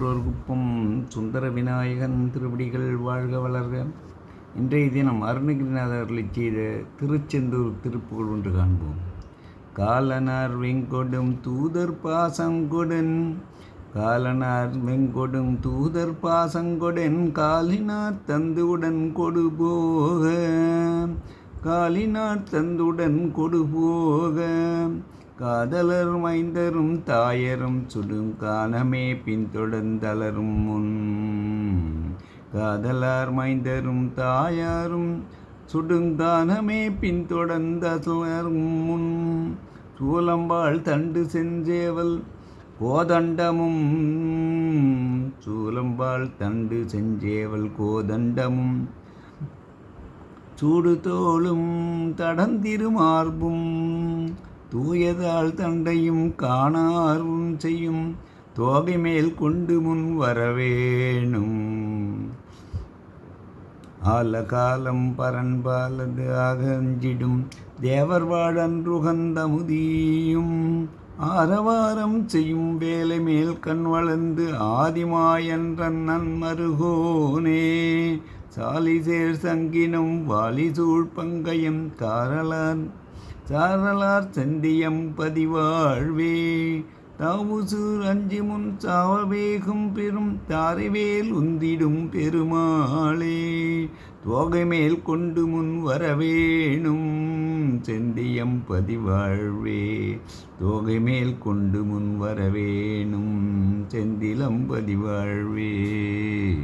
குப்பம் சுந்தர விநாயகன் திருவடிகள் வாழ்க வளர்க. இன்றைய தினம் அருணகிரிநாதர்களை செய்த திருச்செந்தூர் திருப்புகள் ஒன்று காண்போம். காலனார் வெங்கொடும் தூதர் பாசங்கொடன் காலனார் வெங்கொடும் தூதர் பாசங்கொடன் காலினார் தந்துவுடன் கொடு போக காலினார் தந்துடன் கொடு போக காதலர் மைந்தரும் தாயரும் சுடும் காலமே பின்தொடர்ந்தலரும் முன். காதலார் மைந்தரும் தாயாரும் சுடுங்கானமே பின்தொடர்ந்தலரும் முன். சூலம்பாள் தண்டு செஞ்சேவல் கோதண்டமும் சூலம்பாள் தண்டு செஞ்சேவல் கோதண்டமும். சூடு தோளும் தடந்திருமார்பும் தூயதால் தண்டையும் காணாரும் செய்யும். தோகை மேல் கொண்டு முன் வரவேணும். ஆலகாலம் பரன்பாலது அகஞ்சிடும் தேவர் வாழன்றுகந்த முதியும். ஆரவாரம் செய்யும் வேலை மேல் கண் வளர்ந்து ஆதிமாயன்றன் நன்மருகோனே. சாலிசேர் சங்கினும் வாலிசூழ் பங்கயம் காரலான் சாரலார் செந்தியம் பதிவாழ்வே. தாவுசு அஞ்சு முன் சாவவேகும் பெரும் தாரைவேல் உந்திடும் பெருமாளே. தோகை மேல் கொண்டு முன் வரவேணும் செந்தியம் பதிவாழ்வே. தோகை மேல் கொண்டு முன் வரவேணும் செந்திலம் பதிவாழ்வே.